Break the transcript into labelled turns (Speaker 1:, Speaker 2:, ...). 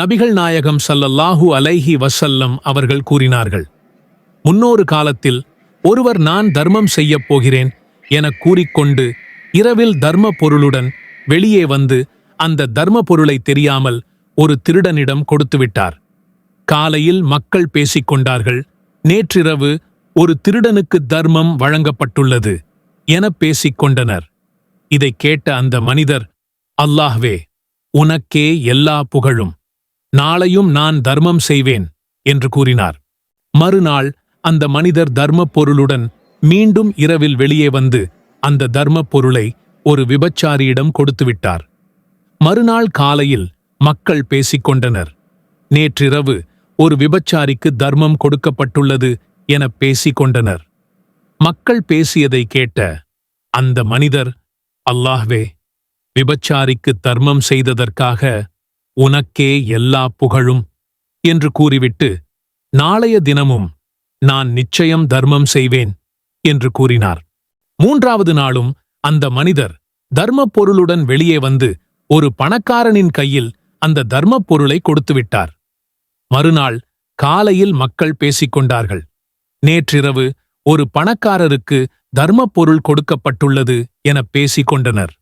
Speaker 1: நபிகள் நாயகம் சல்லல்லாஹு அலைஹி வசல்லம் அவர்கள் கூறினார்கள் முன்னொரு காலத்தில் ஒருவர் நான் தர்மம் செய்யப் போகிறேன் எனக் கூறிக்கொண்டு இரவில் தர்ம பொருளுடன் வெளியே வந்து அந்த தர்ம பொருளை தெரியாமல் ஒரு திருடனிடம் கொடுத்துவிட்டார். காலையில் மக்கள் பேசிக் கொண்டார்கள் நேற்றிரவு ஒரு திருடனுக்கு தர்மம் வழங்கப்பட்டுள்ளது எனப் பேசிக் கொண்டனர். இதைக் கேட்ட அந்த மனிதர் அல்லாஹ்வே உனக்கே எல்லா புகழும். நாளையும் நான் தர்மம் செய்வேன் என்று கூறினார். மறுநாள் அந்த மனிதர் தர்மப் பொருளுடன் மீண்டும் இரவில் வெளியே வந்து அந்த தர்மப் பொருளை ஒரு விபச்சாரியிடம் கொடுத்துவிட்டார் மறுநாள் காலையில் மக்கள் பேசிக் கொண்டனர். நேற்றிரவு ஒரு விபச்சாரிக்கு தர்மம் கொடுக்கப்பட்டுள்ளது என பேசிக் கொண்டனர். மக்கள் பேசியதை கேட்ட அந்த மனிதர் அல்லாஹ்வே விபச்சாரிக்கு தர்மம் செய்ததற்காக உனக்கே எல்லா புகழும் என்று கூறிவிட்டு நாளைய தினமும் நான் நிச்சயம் தர்மம் செய்வேன் என்று கூறினார். மூன்றாவது நாளும் அந்த மனிதர் தர்மப் பொருளுடன் வெளியே வந்து ஒரு பணக்காரனின் கையில் அந்த தர்மப் பொருளை கொடுத்துவிட்டார். மறுநாள் காலையில் மக்கள் பேசிக் கொண்டார்கள் நேற்றிரவு ஒரு பணக்காரருக்கு தர்மப் பொருள் கொடுக்கப்பட்டுள்ளது என பேசிக் கொண்டனர்